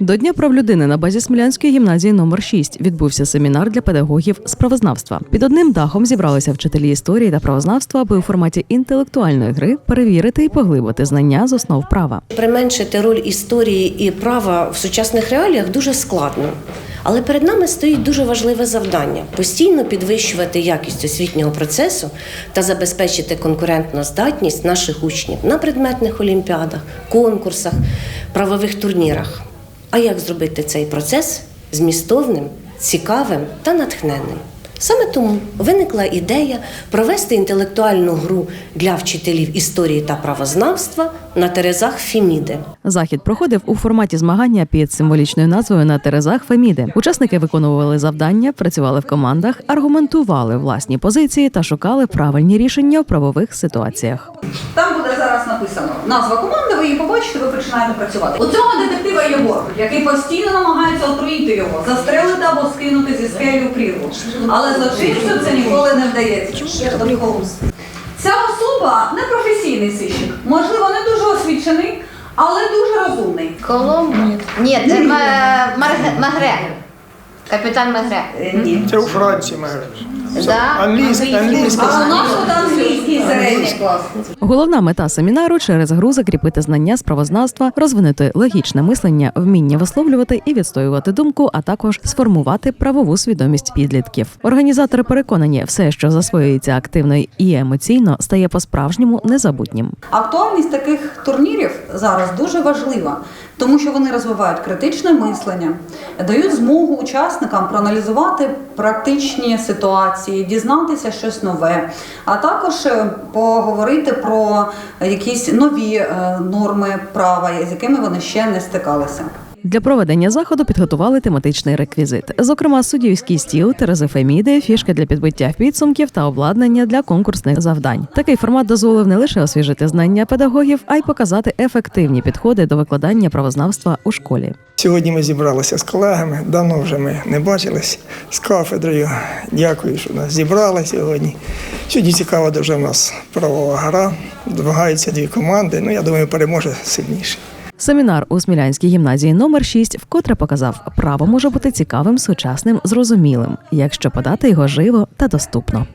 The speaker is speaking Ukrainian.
До Дня прав людини на базі Смілянської гімназії номер 6 відбувся семінар для педагогів з правознавства. Під одним дахом зібралися вчителі історії та правознавства, аби у форматі інтелектуальної гри перевірити і поглибити знання з основ права. Применшити роль історії і права в сучасних реаліях дуже складно. Але перед нами стоїть дуже важливе завдання постійно підвищувати якість освітнього процесу та забезпечити конкурентну здатність наших учнів на предметних олімпіадах, конкурсах, правових турнірах. А як зробити цей процес змістовним, цікавим та натхненним? Саме тому виникла ідея провести інтелектуальну гру для вчителів історії та правознавства на терезах Феміди. Захід проходив у форматі змагання під символічною назвою на терезах Феміди. Учасники виконували завдання, працювали в командах, аргументували власні позиції та шукали правильні рішення в правових ситуаціях. Там буде зараз написано назва команди, ви її побачите, ви починаєте працювати. У цього детектива є ворог, який постійно намагається отруїти його, застрелити або скинути зі скелі в прірву. Але злочинцю це ніколи не вдається. Ця особа не професійний сищик, можливо, не дуже освічений, але дуже розумний. Коломбо? Ні, це М- Магре. Капітан Магре. Е, Ні. Це у Франції. Да? Англійська. А у нас тут англійський. Головна мета семінару через гру закріпити знання з правознавства, розвинути логічне мислення, вміння висловлювати і відстоювати думку, а також сформувати правову свідомість підлітків. Організатори переконані, все, що засвоюється активно і емоційно, стає по-справжньому незабутнім. Актуальність таких турнірів зараз дуже важлива, тому що вони розвивають критичне мислення, дають змогу учасникам проаналізувати практичні ситуації, дізнатися щось нове, а також е, поговорити про якісь нові е, норми права, з якими вони ще не стикалися. Для проведення заходу підготували тематичний реквізит, зокрема суддівський стіл, терези Феміди, фішки для підбиття підсумків та обладнання для конкурсних завдань. Такий формат дозволив не лише освіжити знання педагогів, а й показати ефективні підходи до викладання правознавства у школі. Сьогодні ми зібралися з колегами. Давно вже ми не бачились з кафедрою. Дякую, що нас зібрали сьогодні. Сьогодні цікава дуже в нас правова гра. Змагаються дві команди. Ну, я думаю, переможе сильніше. Семінар у Смілянській гімназії номер 6 вкотре показав, право може бути цікавим, сучасним, зрозумілим, якщо подати його живо та доступно.